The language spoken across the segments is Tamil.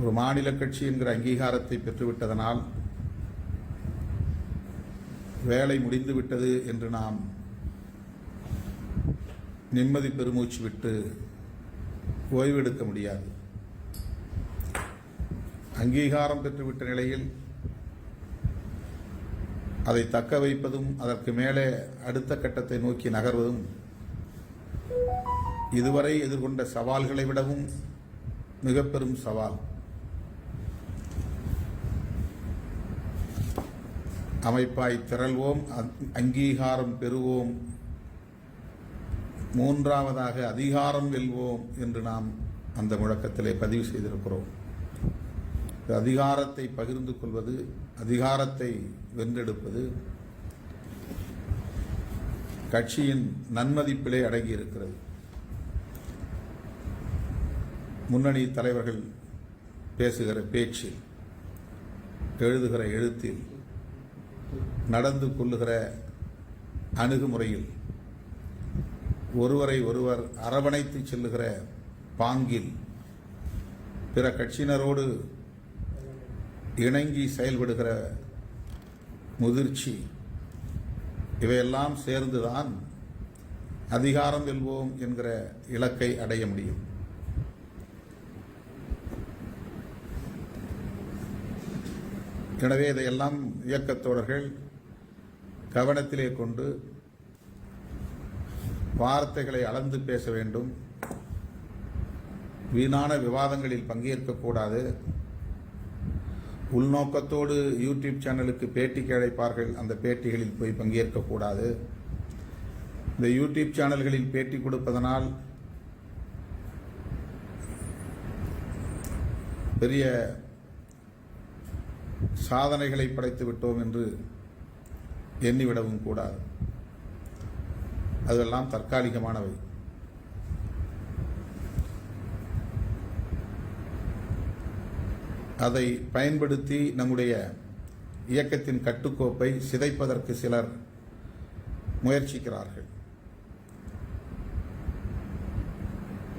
ஒரு மாநில கட்சி என்கிற அங்கீகாரத்தை பெற்றுவிட்டதனால் வேலை முடிந்துவிட்டது என்று நாம் நிம்மதி பெருமூச்சு விட்டு ஓய்வெடுக்க முடியாது. அங்கீகாரம் பெற்றுவிட்ட நிலையில் அதை தக்க வைப்பதும் அதற்கு மேலே அடுத்த கட்டத்தை நோக்கி நகர்வதும் இதுவரை எதிர்கொண்ட சவால்களை விடவும் மிக பெரும் சவால். அமைப்பாய் திரள்வோம் அங்- அங்கீகாரம் பெறுவோம். மூன்றாவதாக அதிகாரம் வெல்வோம் என்று நாம் அந்த முழக்கத்திலே பதிவு செய்திருக்கிறோம். அதிகாரத்தை பகிர்ந்து கொள்வது அதிகாரத்தை வென்றெடுப்பது கட்சியின் நன்மதிப்பிலே அடங்கி இருக்கிறது. முன்னணி தலைவர்கள் பேசுகிற பேச்சில் எழுதுகிற எழுத்தில் நடந்து கொள்ளுகிற அணுகுமுறையில் ஒருவரை ஒருவர் அரவணைத்து செல்லுகிற பாங்கில் பிற கட்சியினரோடு இணங்கி செயல்படுகிற முதிர்ச்சி இவையெல்லாம் சேர்ந்துதான் அதிகாரம் வெல்வோம் என்கிற இலக்கை அடைய முடியும். எனவே இதையெல்லாம் இயக்கத் தோழர்கள் கவனத்திலே கொண்டு வார்த்தைகளை அளந்து பேச வேண்டும். வீணான விவாதங்களில் பங்கேற்கக்கூடாது உள்நோக்கத்தோடு யூடியூப் சேனலுக்கு பேட்டிக்கு அழைப்பார்கள் அந்த பேட்டிகளில் போய் பங்கேற்கக்கூடாது இந்த யூடியூப் சேனல்களில் பேட்டி கொடுப்பதனால் பெரிய சாதனைகளை படைத்து விட்டோம் என்று எண்ணிவிடவும் கூடாது. அதெல்லாம் தற்காலிகமானவை. அதை பயன்படுத்தி நம்முடைய இயக்கத்தின் கட்டுக்கோப்பை சிதைப்பதற்கு சிலர் முயற்சிக்கிறார்கள்.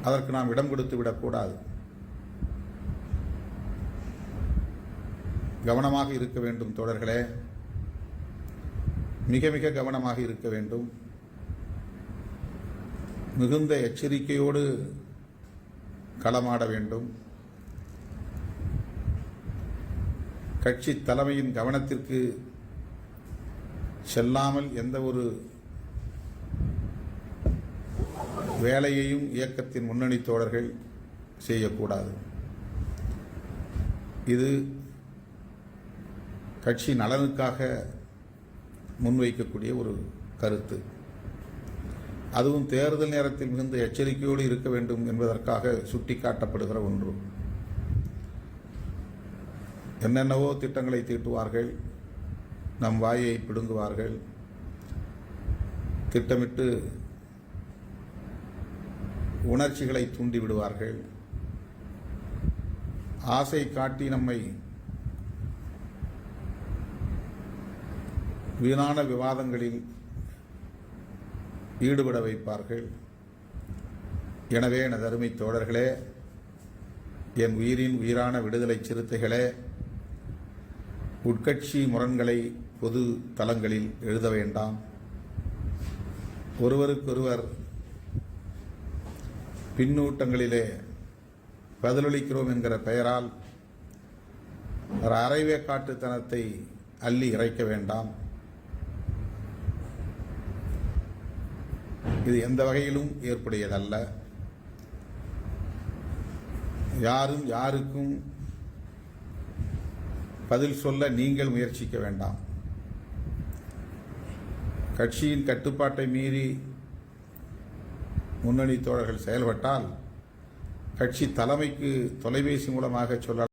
அதற்கு நாம் இடம் கொடுத்து விடக்கூடாது. கவனமாக இருக்க வேண்டும் தோழர்களே. மிக மிக கவனமாக இருக்க வேண்டும். மிகுந்த எச்சரிக்கையோடு களமாட வேண்டும். கட்சி தலைமையின் கவனத்திற்கு செல்லாமல் எந்த ஒரு வேலையையும் இயக்கத்தின் முன்னணி தோழர்கள் செய்யக்கூடாது. இது கட்சி நலனுக்காக முன்வைக்கக்கூடிய ஒரு கருத்து. அதுவும் தேர்தல் நேரத்தில் மிகுந்த எச்சரிக்கையோடு இருக்க வேண்டும் என்பதற்காக சுட்டிக்காட்டப்படுகிற ஒன்று. என்னென்னவோ திட்டங்களை தீட்டுவார்கள் நம் வாயை பிடுங்குவார்கள். திட்டமிட்டு உணர்ச்சிகளை தூண்டி விடுவார்கள் ஆசை காட்டி நம்மை வீணான விவாதங்களில் ஈடுபட வைப்பார்கள். எனவே எனது அருமை தோழர்களே என் உயிரின் உயிரான விடுதலை சிறுத்தைகளே உட்கட்சி முரண்களை பொது தளங்களில் எழுத வேண்டாம். ஒருவருக்கொருவர் பின்னூட்டங்களிலே பதிலளிக்கிறோம் என்கிற பெயரால் ஒரு அரைவேக்காட்டுத்தனத்தை அள்ளி இறைக்க வேண்டாம். இது எந்த வகையிலும் ஏற்புடையதல்ல. யாரும் யாருக்கும் பதில் சொல்ல நீங்கள் முயற்சிக்க வேண்டாம். கட்சியின் கட்டுப்பாட்டை மீறி முன்னணி தோழர்கள் செயல்பட்டால் கட்சி தலைமைக்கு தொலைபேசி மூலமாக சொல்ல